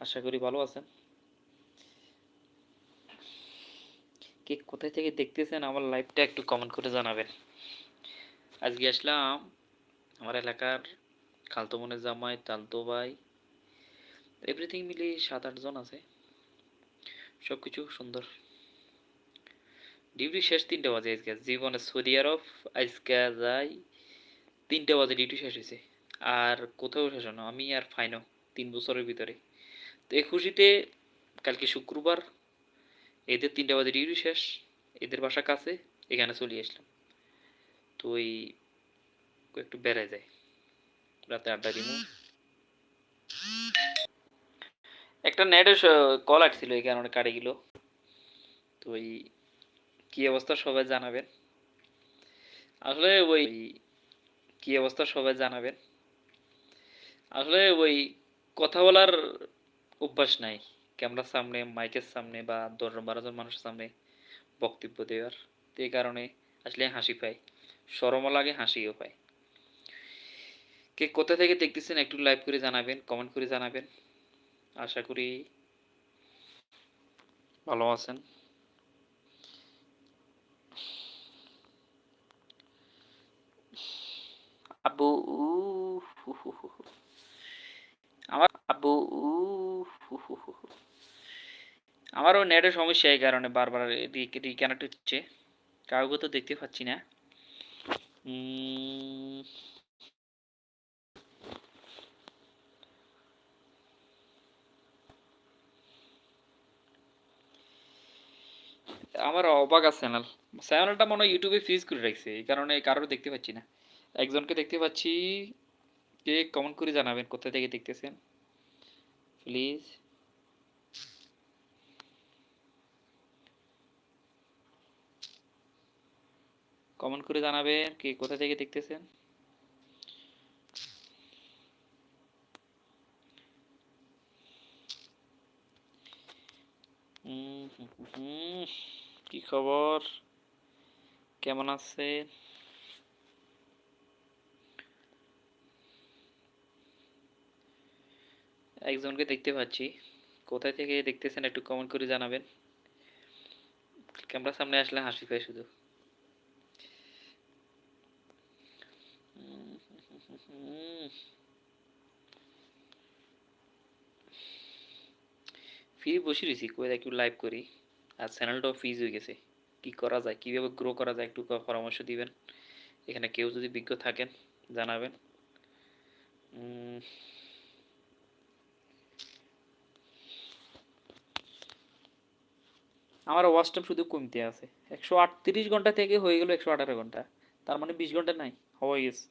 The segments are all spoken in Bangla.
আশা করি ভালো আছেন। কে কোথায় থেকে দেখতেছেন আমার লাইভটা একটু কমেন্ট করে জানাবেন। আজকে আসলাম আমার এলাকার খালতো জামাই, তালতো ভাই এভরিথিং মিলিয়ে সাত আটজন আছে। সব কিছু সুন্দর। ডিউটি শেষ তিনটে বাজে আজকে। জীবনে সৌদি আরব, আজকে যাই, তিনটে বাজে ডিউটি শেষ হয়েছে। আর কোথাও শেষ হলো আমি আর ফাইনো, তিন বছরের ভিতরে। তো এই খুশিতে কালকে শুক্রবার, এদের তিনটে বাজে ডিউটি শেষ, এদের বাসা কাছে, এখানে চলে আসলাম। তো ওই একটু বেড়ে যায়। রাতে আড্ডা দিব একটা নেটের কল আসছিল এই কারণে কাটে গেল। তো ওই কি অবস্থা সবাই জানাবেন। আসলে ওই কি অবস্থা সবাই জানাবেন। আসলে ওই কথা বলার অভ্যাস নাই। ক্যামেরার সামনে মাইকের সামনে বা দশ বারো জন মানুষের সামনে বক্তব্য দেওয়ার। এই কারণে আসলে হাসি পায় সরমও লাগে, হাসিও পায় কে কোথা থেকে দেখতেছেন একটু লাইভ করে জানাবেন কমেন্ট করে জানাবেন। আশা করি ভালো আছেন। হু। আমার হু। আমারও নেটের সমস্যা এই কারণে বারবার রিকানেক্ট হচ্ছে। কাউকে তো দেখতে পাচ্ছি না। আমার অবাক চ্যানেল চ্যানেলটা মনে হয় ইউটিউবে ফ্রিজ করে রাখছে, এই কারণে কারোর দেখতে পাচ্ছি না। একজনকে দেখতে পাচ্ছি, কে কমেন্ট করে জানাবেন, কোথা থেকে দেখতেছেন? প্লিজ কমেন্ট করে জানাবেন কে কোথা থেকে দেখতেছেন। কি খবর? কেমন আছেন? একজনকে দেখতে পাচ্ছি। কোথায় থেকে দেখতেছেন একটু কমেন্ট করে জানাবেন। ক্যামেরার সামনে আসলে হাসি পায় শুধু। ফ্রি বসে রয়েছি, কই একটু লাইভ করি। আর চ্যানেলটাও ফ্রিজ হয়ে গেছে। কি করা যায়, কীভাবে গ্রো করা যায় একটু পরামর্শ দিবেন। এখানে কেউ যদি বিজ্ঞ থাকেন, জানাবেন। আমার ওয়াচ টাইম শুধু কমতে আছে। একশো আটত্রিশ ঘণ্টা থেকে হয়ে গেল একশো আঠারো ঘণ্টা। তার মানে বিশ ঘণ্টা নাই হয়ে গেছে।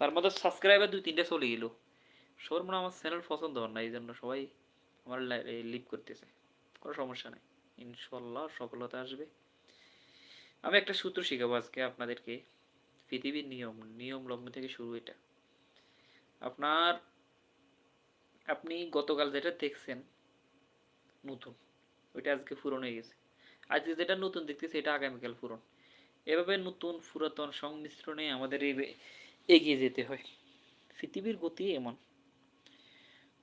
তার মধ্যে সাবস্ক্রাইবার দুই তিনটা চলে গেল। সবার মনে আমার চ্যানেল পছন্দ হয় না, এই জন্য সবাই আমার লিভ করতেছে। কোনো সমস্যা নাই। ইনশাল্লাহ সফলতা আসবে। আমি একটা সূত্র শিখাবো আজকে আপনাদেরকে। পৃথিবীর নিয়ম নিয়ম লগ্ন থেকে শুরু এটা। আপনার, আপনি গতকাল যেটা দেখছেন, নতুন। ওইটা আজকে পূরণ হয়ে গেছে। আজকে যেটা নতুন দেখতেছি এটা আগামীকাল পূরণ। এভাবে নতুন পুরাতন সংমিশ্রণে আমাদের এগিয়ে যেতে হয়। পৃথিবীর গতি এমন।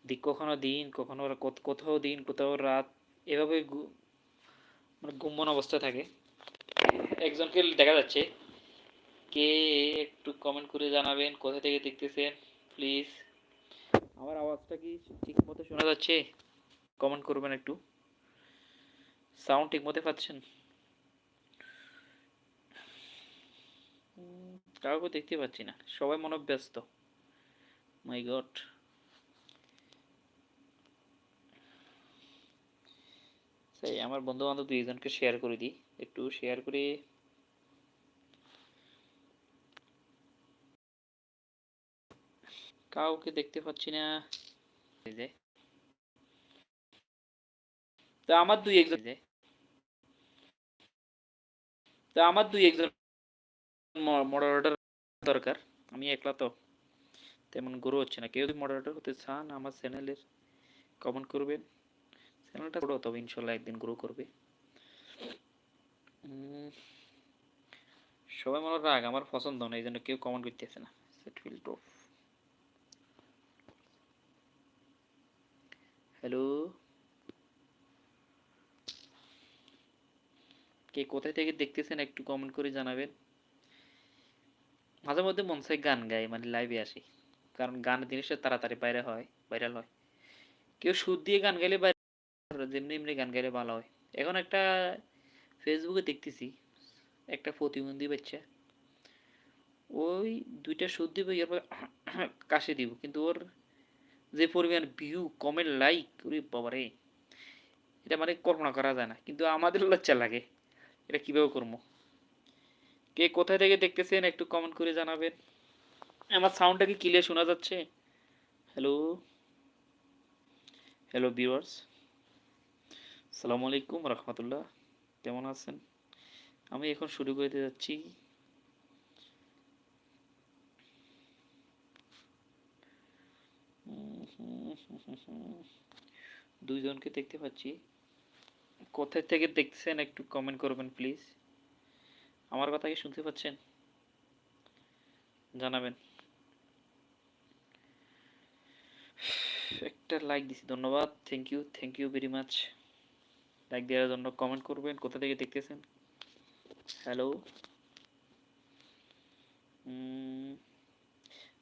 দিক কখনো দিন কখনো কোথাও দিন কোথাও রাত এভাবে মানে গুম্মন অবস্থায় থাকে। একজনকে দেখা যাচ্ছে কে একটু কমেন্ট করে জানাবেন কোথা থেকে দেখতেছেন প্লিজ আমার আওয়াজটা কি ঠিক মতো শোনা যাচ্ছে? কমেন্ট করবেন একটু। সাউন্ড ঠিক মতো পাচ্ছেন? কাউকে দেখতে পাচ্ছি না। সবাই মনে ব্যস্ত মাই গড সেই, আমার বন্ধু বান্ধব দুইজনকে শেয়ার করে দিই। একটু শেয়ার করে কাউকে দেখতে পাচ্ছি না। যে। আমার দুই একজন তা আমার দুই একজন মডারেটর দরকার, আমি একলা তো। তেমন গ্রো হচ্ছে না। কেউ যদি মডারেটর হতে চান, আমার চ্যানেলের কমেন্ট করবেন। চ্যানেলটা গ্রো তবে ইনশাল্লাহ একদিন গ্রো করবে। সবাই মনে রাগ, আমার পছন্দ না এই জন্য কেউ কমেন্ট করতেছে না। সেট ফিল টফ হ্যালো কে কোথায় থেকে দেখতেছেন একটু কমেন্ট করে জানাবেন। মাঝে মধ্যে মন চাই গান গাই মানে লাইভে আসি। কারণ গান জিনিসটা তাড়াতাড়ি বাইরে হয় ভাইরাল হয়। কেউ সুর দিয়ে গান গাইলে বাইরে যেমনি এমনি গান গাইলে ভালো হয়। এখন একটা ফেসবুকে দেখতেছি, একটা প্রতিবন্ধী বাচ্চা, ওই দুইটা সুর দিব, এরপর কাশি দিব। কিন্তু ওর যে পরিমাণ ভিউ কমেন্ট লাইক ওরে বাবারে, এটা মানে কল্পনা করা যায় না। কিন্তু আমাদের লজ্জা লাগে। এটা কীভাবে করব? কে কোথায় থেকে দেখতেছেন একটু কমেন্ট করে জানাবেন। আমার সাউন্ডটা কি ক্লিয়ার শোনা যাচ্ছে? হ্যালো হ্যালো ভিউয়ার্স সালামু আলাইকুম রহমতুল্লাহ কেমন আছেন? আমি এখন শুরু করতে যাচ্ছি। দুইজনকে দেখতে পাচ্ছি। কোথায় থেকে দেখছেন একটু কমেন্ট করবেন প্লিজ আমার কথা কি শুনতে পাচ্ছেন? জানাবেন। একটা লাইক দিছি, ধন্যবাদ। Thank you thank you very much like দেওয়ার জন্য কমেন্ট করবেন, কোথা থেকে দেখতেছেন? হ্যালো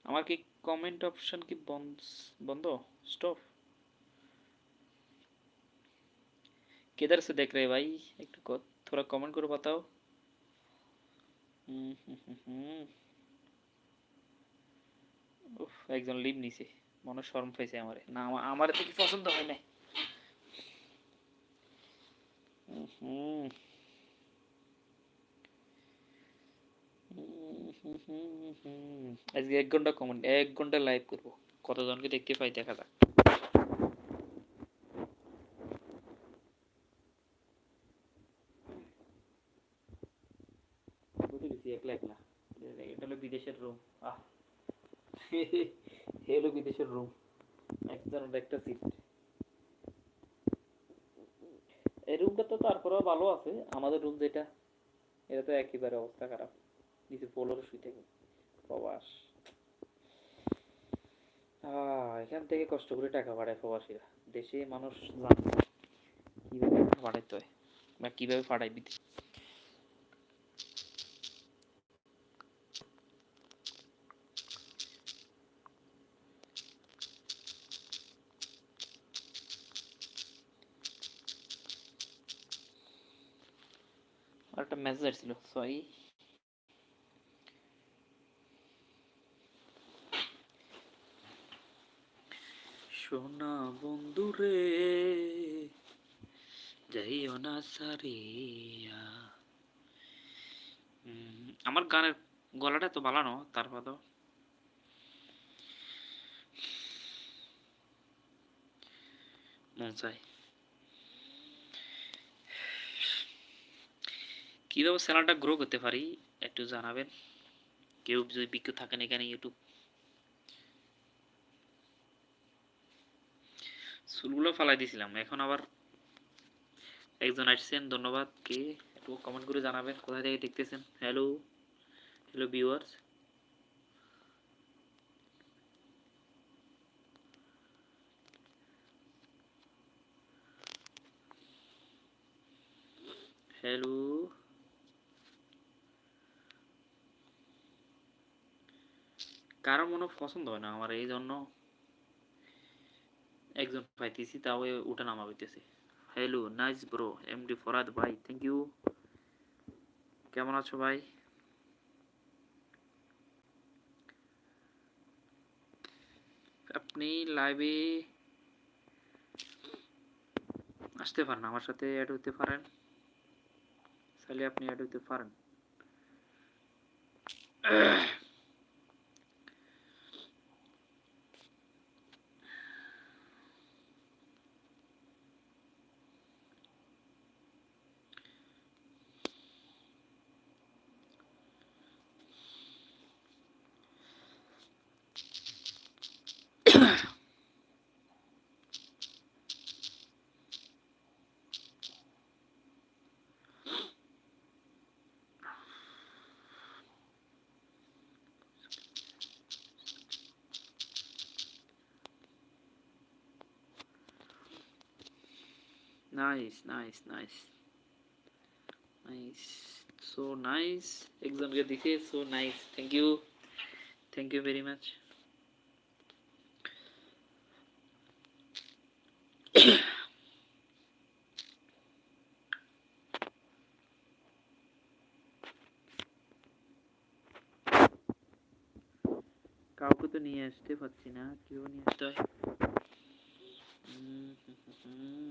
আমার কি কমেন্ট অপশন কি বন্ধ বন্ধ? স্টপ किधर से देख रहे हैं भाई एक तो थोड़ा कमेंट करो बताओ উফ একজন লিভ নিছে মনে শরম পাইছে আমারে না আমার আমার তো কি পছন্দ হয় না হুম আজকে এক ঘন্টা কমেন্ট এক ঘন্টা লাইভ করবো কতজনকে দেখতে পাই দেখা যাক হলো বিদেশের রুম একজনের একটা সিট এই রুমটা তো তারপরেও ভালো আছে। আমাদের রুম যেটা, এটা তো একেবারে অবস্থা খারাপ। নিচে পোলোর শুই থাকে প্রবাস। এখান থেকে কষ্ট করে টাকা পাঠায় প্রবাসীরা। দেশে মানুষ কীভাবে পাঠাইতে হয় বা কীভাবে পাঠায় বিদেশ। মেসেজ আসছিল সরি সোনা বন্ধুরে যাইও না সারিয়া। আমার গানের গলাটা তো ভালো না তারপর তো। মন চাই কীভাবে চ্যানেলটা গ্রো করতে পারি, একটু জানাবেন। কেউ যদি বিজ্ঞ থাকেন এখানে ইউটিউব চুলগুলো ফালাই দিয়েছিলাম এখন আবার একজন আসছেন, ধন্যবাদ। কে? একটু কমেন্ট করে জানাবেন কোথায় থেকে দেখতেছেন? হ্যালো হ্যালো ভিউয়ার্স হ্যালো কারও মনে পছন্দ হয় না, আমার এই জন্য একজন পাইতেছি, তাও উঠে নামা হইতেছে। Hello nice bro MD Farhad ভাই থ্যাংক ইউ কেমন আছো ভাই? আপনি লাইভে আসতে পারেন, আমার সাথে অ্যাড হতে পারেন। তাহলে আপনি অ্যাড হতে পারেন। Nice nice nice nice so nice একজনকে দেখে so nice thank you thank you very much কাউকে তো নিয়ে আসতে পারছি না কীভাবে নিয়ে আসতে হয় উম, হুম, হুম, হুম।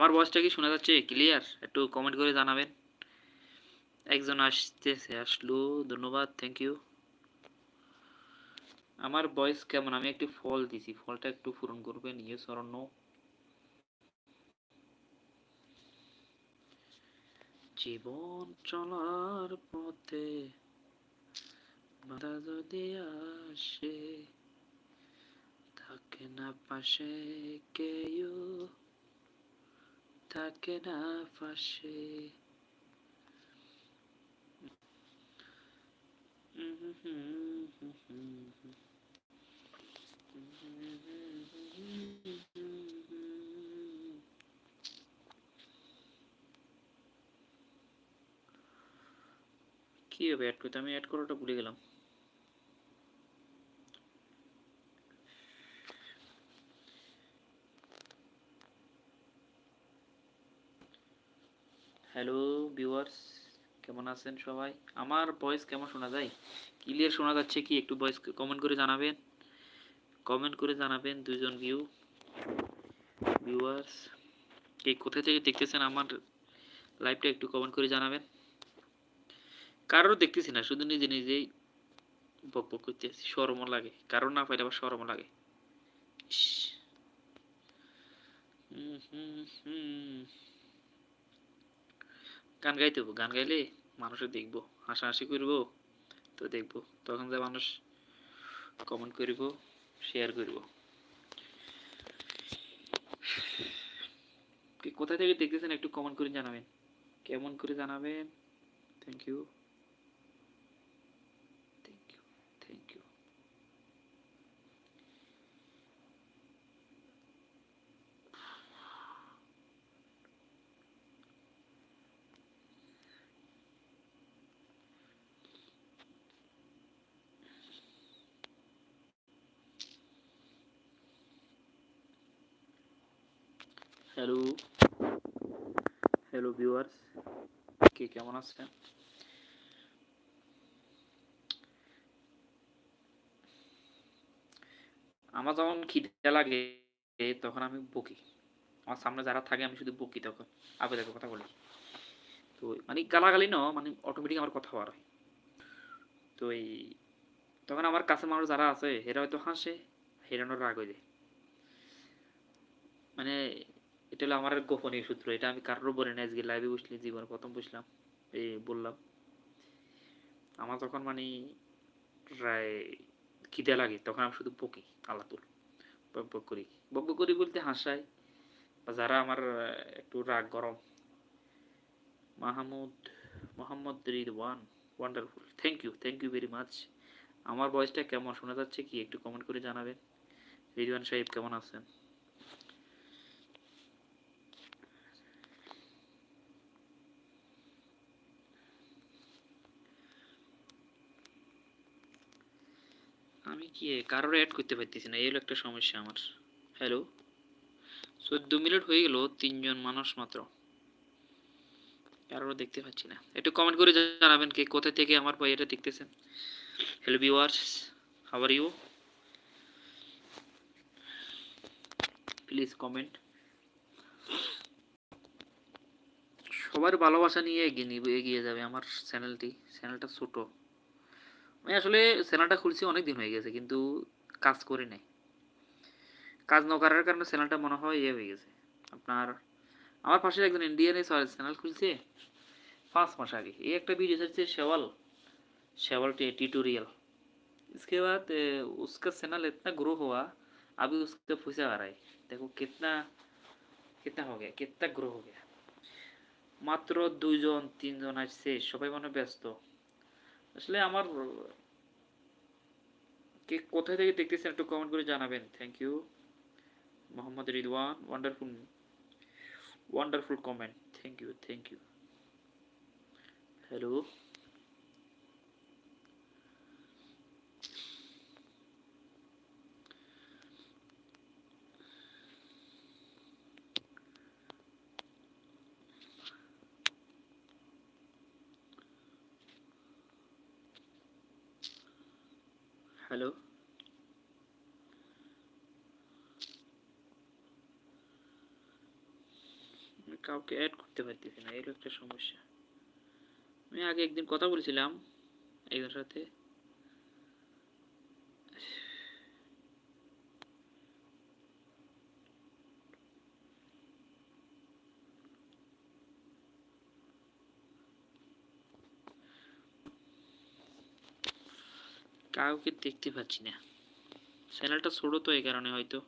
আমার ভয়েসটা কি শোনা যাচ্ছে? ক্লিয়ার একটু কমেন্ট করে জানাবেন। একজন আসতেছে, আসলো। ধন্যবাদ থ্যাংক ইউ আমার ভয়েস কেমন? আমি একটু ফল দিছি। ফলটা একটু পূরণ করবেন। ইয়ে সরণ্য জীবন চলার পথে বাধা যদি আসে, থাকে না পাশে কেউ। থাকে না পাশে কি হবে অ্যাড করতে? আমি অ্যাড করাটা ভুলে গেলাম। হ্যালো ভিউয়ার্স কেমন আছেন সবাই? আমার ভয়েস কেমন শোনা যায়? ক্লিয়ার শোনা যাচ্ছে কি? একটু ভয়েস কমেন্ট করে জানাবেন। কমেন্ট করে জানাবেন দুজন ভিউ ভিউয়ার্স কে কোথা থেকে দেখতেছেন আমার লাইভটা একটু কমেন্ট করে জানাবেন। কারোর দেখতেছি না, শুধু নিজে নিজেই বক বক করতে করতেছি শরমও লাগে। কারোর না পাইলে আবার শরমও লাগে। হুম হুম হুম। গান গাইতে হব গান গাইলে মানুষে দেখব, হাসাহাসি করব, তো দেখব। তখন যা মানুষ কমেন্ট করিব শেয়ার করব। কোথা থেকে দেখতেছেন একটু কমেন্ট করে জানাবেন। কেমন করে জানাবেন? থ্যাংক ইউ হ্যালো ভিউয়ার্স কে কেমন আছেন? আমার যখন খিদে লাগে, তখন আমি বকি। আমার সামনে যারা থাকে, আমি শুধু বকি তখন। আপে দেখো, কথা বলি। তো মানে গালাগালি ন মানে অটোমেটিক আমার কথা বার হয়। তো এই, তখন আমার কাছে মানুষ যারা আছে, এরা হয়তো হাসে, হেরানোর রাগ হয়ে যায়। মানে এটা হলো আমার গোপনীয় সূত্র, এটা আমি কারোর বলে না আজকে লাইভে বসলি, জীবনে প্রথম বসলাম, এই বললাম। আমার তখন মানে প্রায় খিদে লাগে, তখন আমি শুধু বকি আল্লাহ তুল বক বক করি, বক বক করি বলতে হাসাই বা যারা আমার একটু রাগ গরম। Mahmud, Mohammad Ridwan wonderful thank you thank you very much আমার ভয়েসটা কেমন, শোনা যাচ্ছে কি? একটু কমেন্ট করে জানাবেন। রিদওয়ান সাহেব কেমন আছেন? কি, কারোর অ্যাড করতে পারতেছি না, এই হলো একটা সমস্যা আমার। হ্যালো চোদ্দ মিনিট হয়ে গেল, তিনজন মানুষ মাত্র। কারোর দেখতে পাচ্ছি না। একটু কমেন্ট করে জানাবেন কে, কোথা থেকে আমার এটা দেখতেছেন? Hello viewers how you please comment সবার ভালোবাসা নিয়ে এগিয়ে নিব, এগিয়ে যাবে আমার চ্যানেলটি চ্যানেলটা ছোট। আমি আসলে সেনাটা খুলছি অনেক দিন হয়ে গেছে, কিন্তু কাজ করি নাই। কাজ না করার কারণে সেনাটা মনে হয় ইয়ে হয়ে গেছে। আপনার, আমার পাশে একজন ইন্ডিয়ানে চ্যানেল খুলছে পাঁচ মাস আগে। এই একটা ভিডিও ছাড়ছে শেওয়াল শেওয়াল টিউটোরিয়াল इसके बाद उसका चैनल इतना ग्रो हुआ अभी उसका पैसा आ रहा है देखो कितना কিতনা হয়ে গ্রো হয়ে গেল মাত্র দুইজন, তিনজন আসছে, সবাই মনে ব্যস্ত। আসলে আমার, কে কোথায় থেকে দেখতেছেন একটু কমেন্ট করে জানাবেন। Thank you Mohammad Ridwan wonderful wonderful comment thank you thank you hello hello. কাউকে অ্যাড করতে পারতেছি না এর একটা সমস্যা। আমি আগে একদিন কথা বলেছিলাম একজনের সাথে। কাউকে দেখতে পাচ্ছি না। চ্যানেলটা ছোটো তো এই কারণে হয়তো।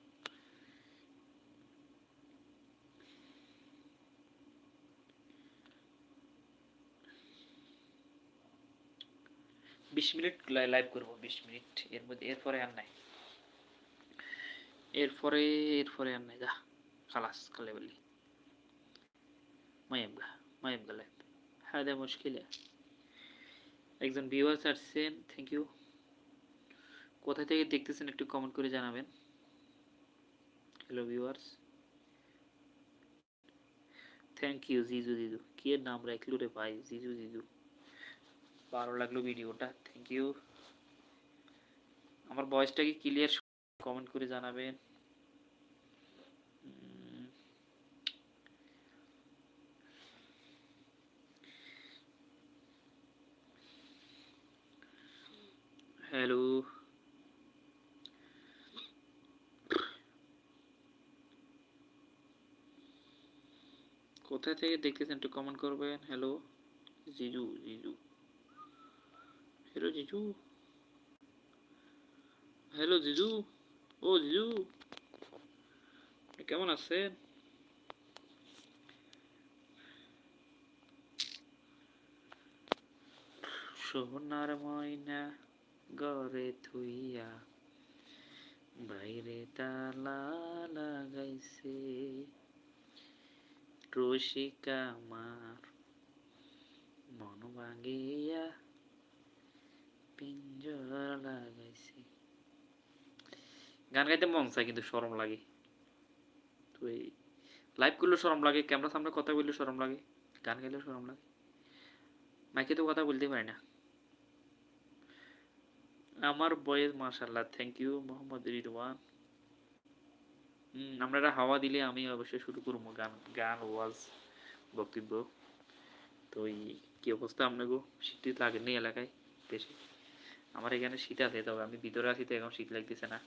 বিশ মিনিট লাইভ করব, বিশ মিনিট। এর মধ্যে এরপরে আর নাই। এরপরে এরপরে আর নাই, যা। খালাস কালে বলি মায়াম গা মায়াম গা লাইভ হ্যাঁ দে মুশকিল। একজন ভিউয়ার্স আসছেন থ্যাংক ইউ কোথা থেকে দেখতেছেন একটু কমেন্ট করে জানাবেন। হ্যালো ভিউয়ার্স থ্যাংক ইউ জিজু জিজু কি এর নাম রাখল রে ভাই? জিজু জিজু ভালো লাগল ভিডিওটা। থ্যাংক ইউ আমার ভয়েসটা কি ক্লিয়ার কমেন্ট করে জানাবেন। হ্যালো কোথায় থেকে দেখতেছেন একটু কমেন্ট করবেন? হ্যালো জিজু জিজু। হ্যালো জিজু? হ্যালো জিজু? ও, জিজু? কেমন আছেন? সোনার ময়না ঘরে থুইয়া বাইরে তালা লাগাইছে। রসিকা মন ভাঙিয়া পিঞ্জর গান গাইতে মন চায় কিন্তু শরম লাগে। তো এই লাইভ করলে শরম লাগে ক্যামেরার সামনে কথা বললে সরম লাগে, গান গাইলে সরম লাগে। মাইকে তো কথা বলতে পারি না। আমার বয়েস মাশাল্লাহ থ্যাংক ইউ মোহাম্মদ রিদওয়ান। আপনারা হাওয়া দিলে আমি অবশ্যই শুরু করব গান। গান, ওয়াজ, বক্তব্য। তো এই কি অবস্থা আপনাকে শীত টিত লাগেনি এলাকায় বেশি। আমার এখানে শীত আছে, তবে আমি ভিতরে আছি তো এখন শীত লাগতেছে না।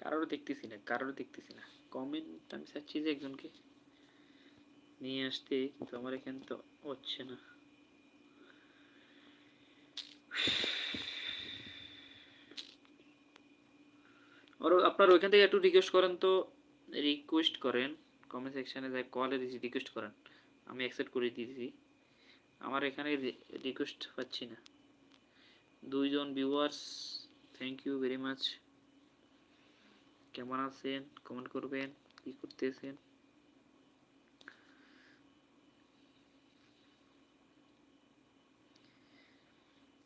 কারোর দেখতেছি না, কারোর দেখতেছি না। কমেন্ট আমি চাচ্ছি যে একজনকে নিয়ে আসতে, কিন্তু আমার এখানে তো হচ্ছে না। আর আপনার ওইখান থেকে একটু রিকোয়েস্ট করেন তো রিকোয়েস্ট করেন কমেন্ট সেকশনে যাই কলে রিকোয়েস্ট করেন। আমি অ্যাকসেপ্ট করে দিয়েছি আমার এখানে রিকোয়েস্ট পাচ্ছি না। দুইজন viewers thank you very much কেমন আছেন? কমেন্ট করবেন, কি করতেছেন?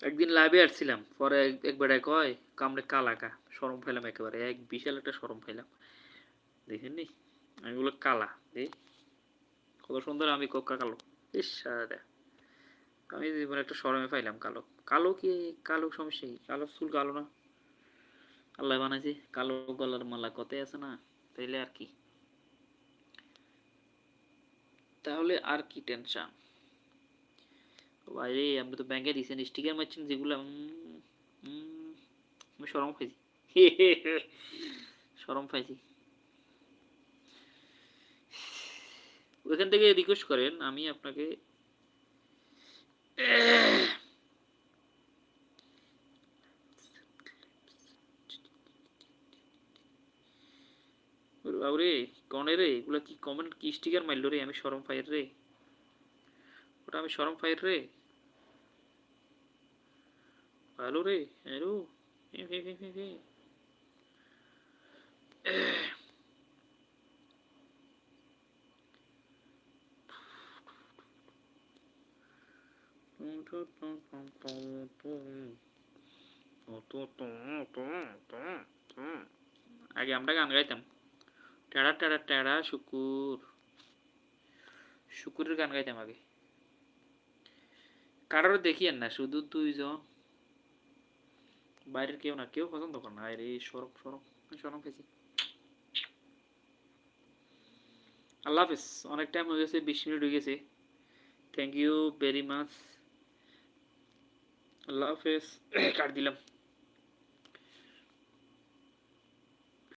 একদিন লাইভে আসছিলাম। পরে এক- একবার এক হয় কামড়ে কালাকা। সরম ফেলাম একেবারে। এক বিশাল একটা সরম ফেলাম দেখেননি আমি বলো কালা। এই কত সুন্দর, আমি কোকা কালো। ইস আমি জীবনে একটা সরমে পাইলাম কালো। কালো কি, কালো সমস্যা কি? কালো চুল কালো না? আল্লাহ বানাইছে, কালো গলার মালা। কথাই আছে না? তাইলে আর কি। তাহলে আর কি টেনশন বাইরে আপনি তো ব্যাংকে দিয়েছেন স্টিকার মারছেন যেগুলো আমি সরম পাইছি সরম পাইছি ওইখান থেকে রিকোয়েস্ট করেন, আমি আপনাকে ওরে বাবরে, কনে রে, এগুলা কি কমেন্ট কি স্টিকার মারলো রে? আমি সরম ফাইর রে। ওটা আমি সরম ফাইর রে। ভালো রে, হ্যালো। আগে আমরা গান গাইতাম। টেড়া টেড়া টেড়া শুকুর। শুকুরের গান গাইতাম আগে। কারোর দেখিয়েন না, শুধু দুইজন বাইরের কেউ না, কেউ পছন্দ করে না। আরে সরম সরম সরম খেয়েছি। আল্লাহ হাফিজ, অনেক টাইম হয়ে গেছে, বিশ মিনিট হয়ে গেছে। থ্যাংক ইউ ভেরি মাচ আল্লাহ হাফেজ, কাট দিলাম।